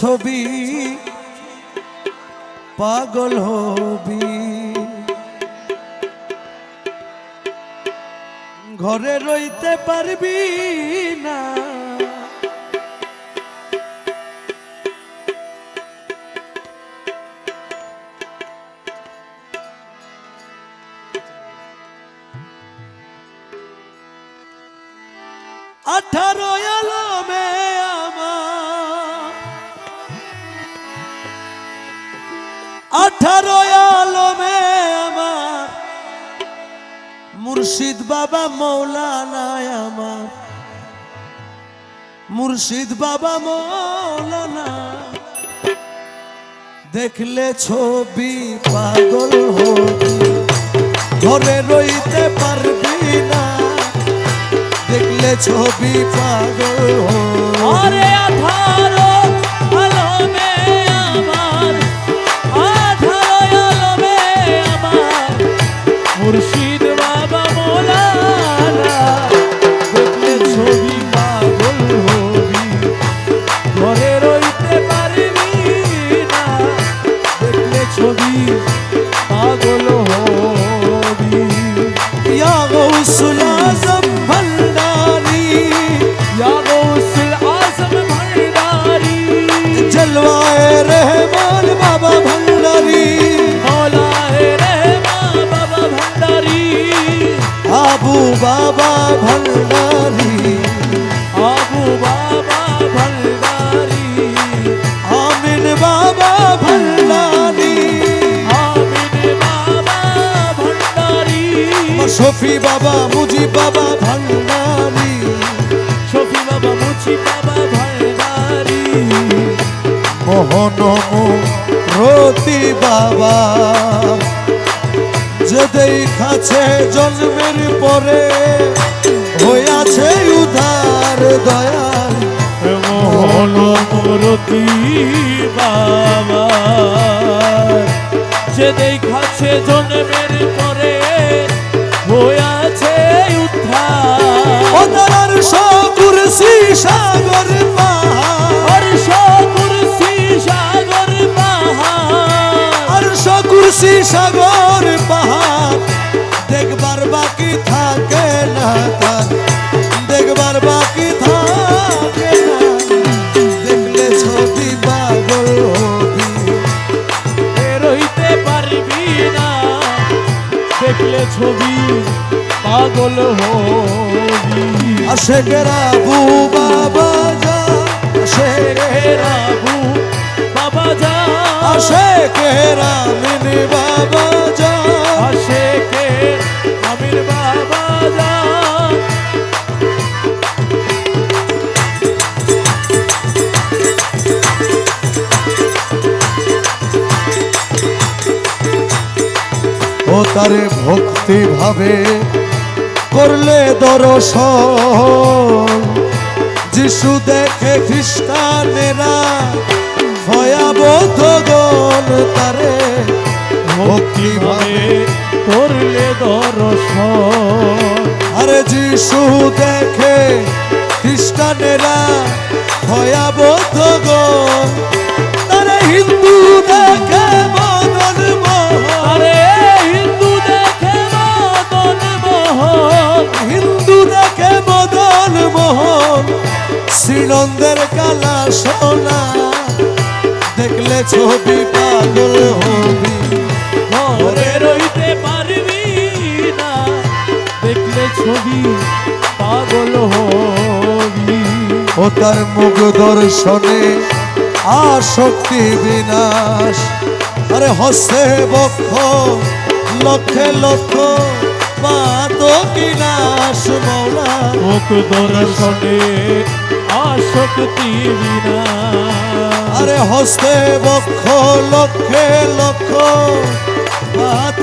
ছবি পাগল হবি। ঘরে রইতে পারবি না। আঠারো মুর্শিদ বাবা মৌলানা আমার। মুর্শিদ বাবা মৌলানা। দেখলে ছবি পাগল হবি ঘরে রইতে পারবি না। দেখলে ছবি পাগল আবু বাবা ভান্ডারি আবু বাবা ভান্ডারি আমিন বাবা ভান্ডারি আমিন বাবা ভান্ডারি শফি বাবা, মুজি বাবা ভান্ডারি শফি বাবা, মুজি বাবা ভান্ডারি মোহন রতি বাবা। যে দেখাছে জন্মের পরে হইয়াছে উধার দয়াল মোহন মূরতি বাবা। যে দেখাচ্ছে জন্মের পরে হয়েছে উদ্ধার। ওদার কুরসি কুরসি সাগর পাহাড়। দেখবার বাকি থাকে না দেখবার বাকি থাকে না দেখলে ছবি পাগল রইতে পারবি না। দেখলে ছবি পাগল হবি। আশেকেরা বু বাবা যা। আশেকেরা রাবু বাবা যা। আশেকেরা মিনি বাবা যা। আসে কে আমির বাবা যা। ও তারে ভক্তি ভাবে করলে দর্শন। যিশু দেখে খ্রিস্টানেরা ভাবে করলে দর্শন। আরে যিশু দেখে খ্রিস্টানেরা ভয়াবহ গণ তারে হিন্দু দেখে মদন মোহন। আরে হিন্দু দেখে মদন মোহন। হিন্দু দেখে মদন মোহন। শ্রীনন্দের কালা সোনা দেখলে ছবি পাগল হবি। ছবি পাগল হবি। ও তার মুখ দর্শনে আসক্তি বিনাশ। আরে হস্তে বক্ষ লক্ষে লক্ষ পাত কিনাশ মৌলা। মুখ দর্শনে আসক্তি বিনা আরে হস্তে বক্ষ লক্ষে লক্ষ পাত